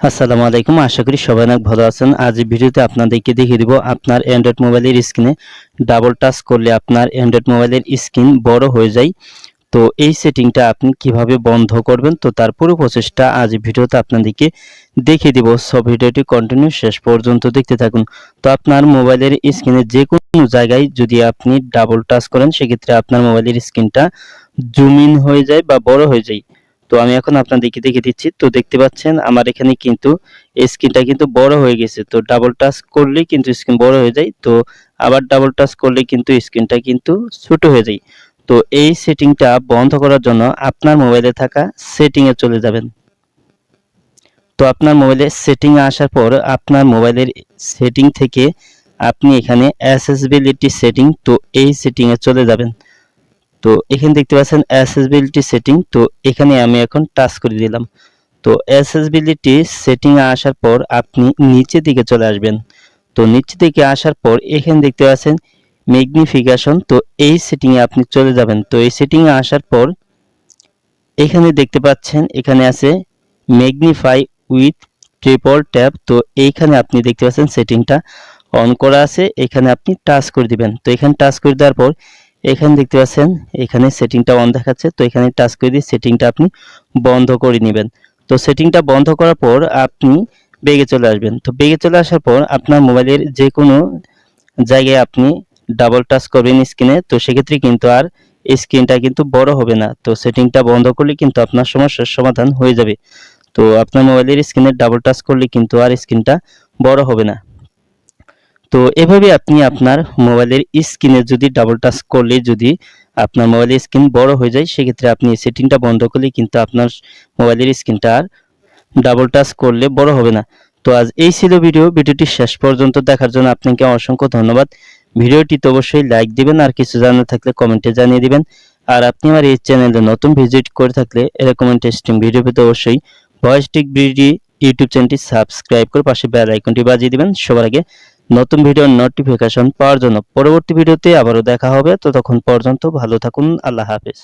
আসসালামু আলাইকুম, আশা করি সবাই অনেক ভালো আছেন। আজ ভিডিওতে আপনাদেরকে দেখিয়ে দিব আপনার অ্যান্ড্রয়েড মোবাইলের স্ক্রিনে ডাবল টাচ করলে আপনার অ্যান্ড্রয়েড মোবাইলের স্ক্রিন বড় হয়ে যায়। তো এই সেটিংটা আপনি কীভাবে বন্ধ করবেন? তো তার পুরো প্রসেসটা আজ ভিডিওতে আপনাদেরকে দেখিয়ে দিব। সব ভিডিওটি কন্টিনিউ শেষ পর্যন্ত দেখতে থাকুন। তো আপনার মোবাইলের স্ক্রিনে যে কোনো জায়গায় যদি আপনি ডাবল টাচ করেন, সেক্ষেত্রে আপনার মোবাইলের স্ক্রিনটা জুম ইন হয়ে যায় বা বড় হয়ে যায়। তো আমি এখন আপনাদেরকে দেখে দিচ্ছি। তো দেখতে পাচ্ছেন আমার এখানে কিন্তু স্ক্রিনটা কিন্তু বড় হয়ে গেছে। তো ডাবল টাচ করলেই কিন্তু স্ক্রিন বড় হয়ে যায়। তো আবার ডাবল টাচ করলে কিন্তু স্ক্রিনটা কিন্তু ছোট হয়ে যায়। তো এই সেটিংটা বন্ধ করার জন্য আপনার মোবাইলে থাকা সেটিংয়ে চলে যাবেন। তো আপনার মোবাইলে সেটিং আসার পর আপনার মোবাইলের সেটিং থেকে আপনি এখানে অ্যাসেসিবিলিটি সেটিং, তো এই সেটিংয়ে চলে যাবেন। তো এখানে দেখতে পাচ্ছেন অ্যাসেসিবিলিটি সেটিং তো এখানে আমি এখন টাচ করে দিলাম। তো অ্যাসেসিবিলিটি সেটিং আসার পর আপনি নিচে দিকে চলে আসবেন। তো নিচে দিকে আসার পর এখানে দেখতে পাচ্ছেন ম্যাগনিফিকেশন তো এই সেটিংয়ে আপনি চলে যাবেন। তো এই সেটিংয়ে আসার পর এখানে দেখতে পাচ্ছেন এখানে আছে ম্যাগনিফাই উইথ ট্রিপল ট্যাব তো এইখানে আপনি দেখতে পাচ্ছেন সেটিংটা অন করা আছে, এখানে আপনি টাচ করে দিবেন। তো এখানে টাচ করে দেওয়ার পর এখানে দেখতে পাচ্ছেন, এখানে সেটিংটা অন দেখাচ্ছে। তো এখানে টাচ করে দিয়ে সেটিংটা আপনি বন্ধ করে নেবেন। তো সেটিংটা বন্ধ করার পর আপনি বেগে চলে আসবেন। তো বেগে চলে আসার পর আপনার মোবাইলের যে কোনো জায়গায় আপনি ডাবল টাচ করবেন স্ক্রিনে তো সেক্ষেত্রে কিন্তু আর স্ক্রিনটা কিন্তু বড় হবে না। তো সেটিংটা বন্ধ করলে কিন্তু আপনার সমস্যার সমাধান হয়ে যাবে। তো আপনার মোবাইলের স্ক্রিনে ডাবল টাচ করলে কিন্তু আর স্ক্রিনটা বড় হবে না। তো এভাবে আপনি আপনার মোবাইলের স্ক্রিনে যদি ডাবল টাচ করলে যদি আপনার মোবাইলের স্ক্রিন বড় হয়ে যায়, সেক্ষেত্রে আপনি সেটিংটা বন্ধ করলে কিন্তু আপনার মোবাইলের স্ক্রিনটা আর ডাবল টাচ করলে বড় হবে না। তো আজ এই ছিল ভিডিও। ভিডিওটি শেষ পর্যন্ত দেখার জন্য আপনাকে অসংখ্য ধন্যবাদ। ভিডিওটিতে অবশ্যই লাইক দিবেন আর কিছু জানার থাকলে কমেন্টে জানিয়ে দিবেন। আর আপনি আমার এই চ্যানেলে নতুন ভিজিট করে থাকলে এরকম ইন্টারেস্টিং ভিডিও পেতে অবশ্যই ভয়েস টিক বিডি ইউটিউব চ্যানেলটি সাবস্ক্রাইব করে পাশে বেল আইকনটি বাজিয়ে দিবেন। সবার আগে নতুন ভিডিওর নোটিফিকেশন পাওয়ার জন্য পরবর্তী ভিডিওতে আবারও দেখা হবে। ততক্ষণ পর্যন্ত ভালো থাকুন। আল্লাহ হাফেজ।